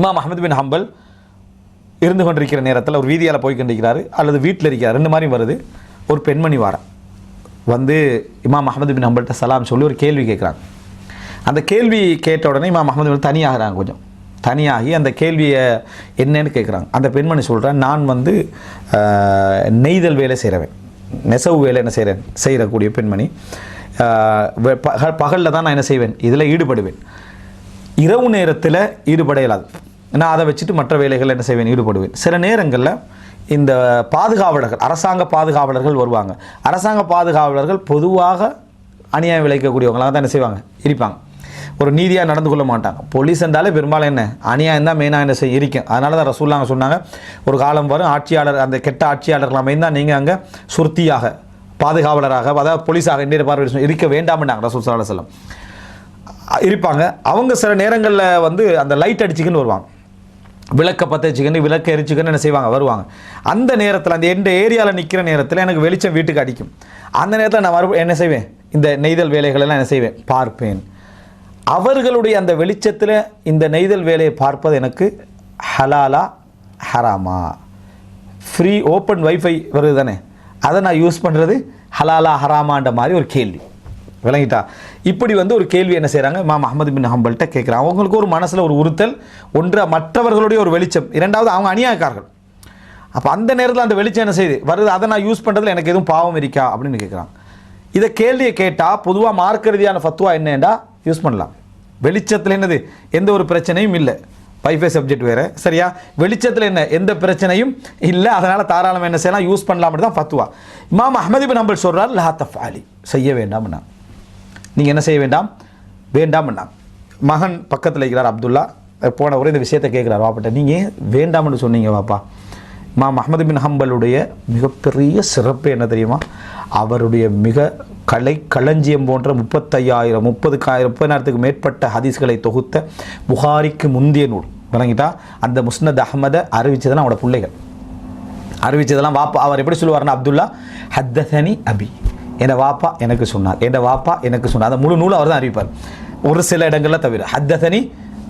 இமாம் அஹமது பின் ஹம்பல் இருந்து கொண்டிருக்கிற நேரத்தில் ஒரு வீதியால் போய் கொண்டிருக்கிறாரு அல்லது வீட்டில் இருக்கிறார் ரெண்டு மாதிரி வருது. ஒரு பெண்மணி வாரம் வந்து இமாம் அஹமது பின் ஹம்பல்கிட்ட சலாம் சொல்லி ஒரு கேள்வி கேட்குறாங்க அந்த கேள்வி கேட்ட உடனே இமாம் அஹமது பின் தனியாகிறாங்க கொஞ்சம். தனியாகி அந்த கேள்வியை என்னன்னு கேட்குறாங்க அந்த பெண்மணி சொல்கிறேன் நான் வந்து நெய்தல் வேலை செய்கிறவன் நெசவு வேலை என்ன செய்கிறேன் செய்கிறக்கூடிய பெண்மணி. பகலில் தான் நான் என்ன செய்வேன்? இதில் ஈடுபடுவேன். இரவு நேரத்தில் ஈடுபட இயலாது. நான் அதை வச்சுட்டு மற்ற வேலைகள் என்ன செய்வேன்? ஈடுபடுவேன். சில நேரங்களில் இந்த பாதுகாவலர்கள் அரசாங்க பாதுகாவலர்கள் வருவாங்க. அரசாங்க பாதுகாவலர்கள் பொதுவாக அநியாயம் விளைவிக்கக்கூடியவங்களாக தான் என்ன செய்வாங்க? இருப்பாங்க. ஒரு நீதியாக நடந்து கொள்ள மாட்டாங்க. போலீஸ் என்றாலே பெரும்பாலும் என்ன? அநியாயம் தான் மெயினாக என்ன செய்ய இருக்கும். அதனால தான் ரசூல்லாங்க சொன்னாங்க ஒரு காலம் வரும் ஆட்சியாளர் அந்த கெட்ட ஆட்சியாளர்கள் அமைந்தால் நீங்கள் அங்கே சுருத்தியாக பாதுகாவலராக அதாவது போலீஸாக இந்திய பார்வை இருக்க வேண்டாம்னாங்க ரசூல் சல்லா செல்லம் இருப்பாங்க. அவங்க சில நேரங்களில் வந்து அந்த லைட் அடிச்சுக்கின்னு வருவாங்க. விளக்க பற்ற வச்சுக்கணும் விளக்க எரிச்சுக்கணும் என்ன செய்வாங்க? வருவாங்க. அந்த நேரத்தில் அந்த எந்த ஏரியாவில் நிற்கிற நேரத்தில் எனக்கு வெளிச்சம் வீட்டுக்கு அடிக்கும். அந்த நேரத்தில் நான் மறுபடியும் என்ன செய்வேன்? இந்த நெய்தல் வேலைகளெல்லாம் என்ன செய்வேன்? பார்ப்பேன். அவர்களுடைய அந்த வெளிச்சத்தில் இந்த நெய்தல் வேலையை பார்ப்பது எனக்கு ஹலாலா ஹராமா. ஃப்ரீ ஓப்பன் வைஃபை வருது தானே அதை நான் யூஸ் பண்ணுறது ஹலாலா ஹராமான்ற மாதிரி ஒரு கேள்வி. விளங்கிட்டா. இப்படி வந்து ஒரு கேள்வி என்ன செய்கிறாங்க இமாம் அஹமது பின் ஹம்பல்கிட்ட கேட்குறாங்க. அவங்களுக்கு ஒரு மனசில் ஒரு உறுத்தல் ஒன்று மற்றவர்களுடைய ஒரு வெளிச்சம் இரண்டாவது அவங்க அநியாயக்காரர்கள். அப்போ அந்த நேரத்தில் அந்த வெளிச்சம் என்ன செய்யுது? வருது அதை நான் யூஸ் பண்ணுறதுல எனக்கு எதுவும் பாவம் இருக்கா? அப்படின்னு கேட்குறாங்க. இதை கேள்வியை கேட்டால் பொதுவாக மார்க்க ரீதியான ஃபத்துவா என்னென்னா யூஸ் பண்ணலாம். வெளிச்சத்தில் என்னது? எந்த ஒரு பிரச்சனையும் இல்லை. பைஃபை சப்ஜெக்ட் வேறு. சரியா? வெளிச்சத்தில் என்ன? எந்த பிரச்சனையும் இல்லை. அதனால் தாராளமாக என்ன செய்யலாம்? யூஸ் பண்ணலாம் தான் ஃபத்துவா இமாம் அஹமது பின் ஹம்பல் சொல்கிறார் லஹாத்தஃப் அலி செய்ய வேண்டாம்னா நீங்கள் என்ன செய்ய வேண்டாம்? வேண்டாம் வேண்டாம்னா மகன் பக்கத்தில் இருக்கிறார் அப்துல்லா. போன ஒரு இந்த விஷயத்தை கேட்குறாரு வாப்பிட்ட நீங்கள் வேண்டாம்னு சொன்னீங்க வாப்பா. மா மஹமது பின் ஹம்பலுடைய மிகப்பெரிய சிறப்பு என்ன தெரியுமா? அவருடைய மிக கலை களஞ்சியம் போன்ற முப்பத்தையாயிரம் முப்பதுக்காயிரம் முப்பதாயிரத்துக்கு மேற்பட்ட ஹதீஸ்களை தொகுத்த புகாரிக்கு முந்திய நூல். விளங்கிட்டா? அந்த முஸ்னத் அஹமதை அறிவிச்சதெல்லாம் அவனோட பிள்ளைகள். அறிவித்ததெல்லாம் வாப்பா அவர் எப்படி சொல்லுவார்னா அப்துல்லா ஹத்தனி அபி. என் வாப்பா எனக்கு சொன்னார். என் வாப்பா எனக்கு சொன்னார். அந்த முழு நூலும் அவர் தான் அறிவிப்பார். ஒரு சில இடங்களில் தவிர. ஹத்தனி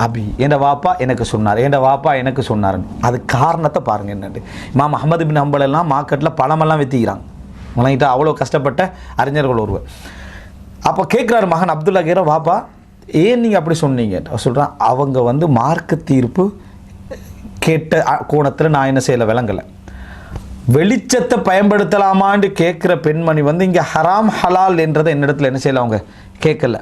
அபி. என் வாப்பா எனக்கு சொன்னார். என் வாப்பா எனக்கு சொன்னார் அது காரணத்தை பாருங்க என்னென்று மாம் அஹமது பின் ஹம்பல் எல்லாம் மார்க்கெட்டில் பழமெல்லாம் வித்திக்கிறாங்க. உனக்கிட்ட அவ்வளோ கஷ்டப்பட்ட அறிஞர்கள் ஒருவர். அப்போ கேட்குறாரு மகன் அப்துல்லா கேர வாப்பா ஏன் நீங்கள் அப்படி சொன்னீங்க? சொல்கிறான் அவங்க வந்து மார்க்க தீர்ப்பு கேட்ட கோணத்தில் நான் என்ன செய்யலை விளங்கலை. வெளிச்சத்தை பயன்படுத்தலாமான்னு கேட்குற பெண்மணி வந்து இங்கே ஹராம் ஹலால் என்றதை என்னிடத்துல என்ன செய்யலாம் அவங்க? கேட்கல